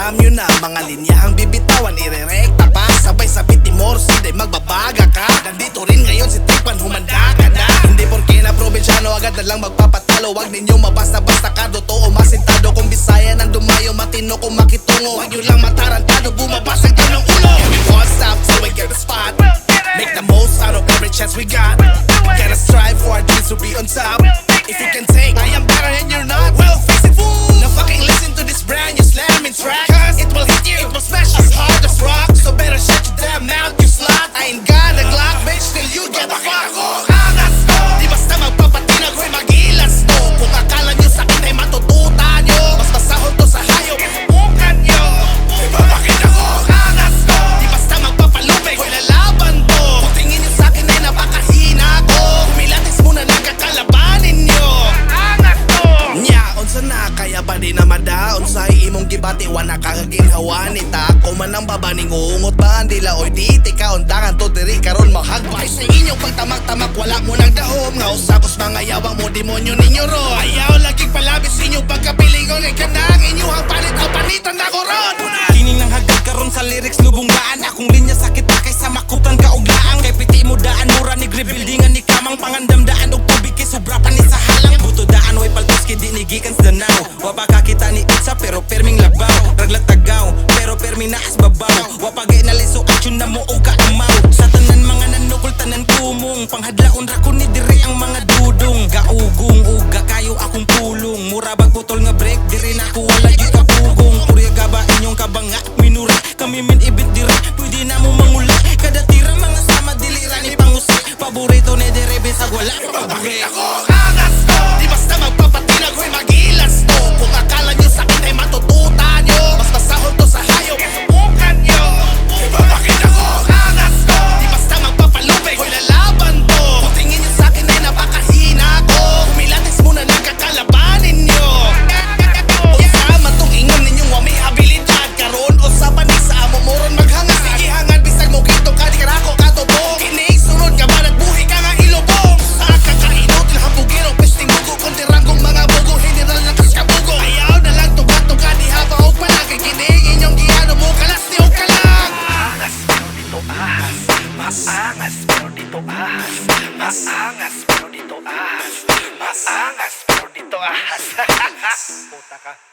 Alam nyo na mga linya ang bibitawan Irerekta pa. Sabay sa bitimor Sinde magbabaga ka. Nandito rin ngayon si Tekpan humanda ka na. Hindi porke na probinsyano agad na lang magpapatalo. Huwag ninyo mabasta-basta ka doon kaya ba di na mada Unsay imong gibati? Wala kagaginhawa ni ta Ko man ang baba ning uungot ba? Andila oy di tika undangan to diri karon mahagbay sa inyong pagtamak-tamak wala mo nang dahom nga usapos mga yawang mo demonyo ninyo ro. Ayaw lagi palabis inyong pagkapilingon ay kanang inyong palit o panitan na ko ron nang hagad karon sa lyrics lubong daan Akong linya sakit permi naas babaw Wa pa gay naliso action na mo og kaamaw Sa tanan mga nanukol tanan kumong Panghadlaon ra ko ni diri ang mga dudong. Gaugong ug gakayo akong pulong. Mura bag putol nga break diri na ko wala gyud kapugong Purya gaba inyong kabanga? Minura Kami min ibit diri pwede na mo mangula. Kada tira mga sama dilira ni pangusi Paborito ni diri bisag wala. Ka paburi ako Maangas pero dito ahas. Maangas pero dito ahas. Maangas pero dito ahas. Puta ka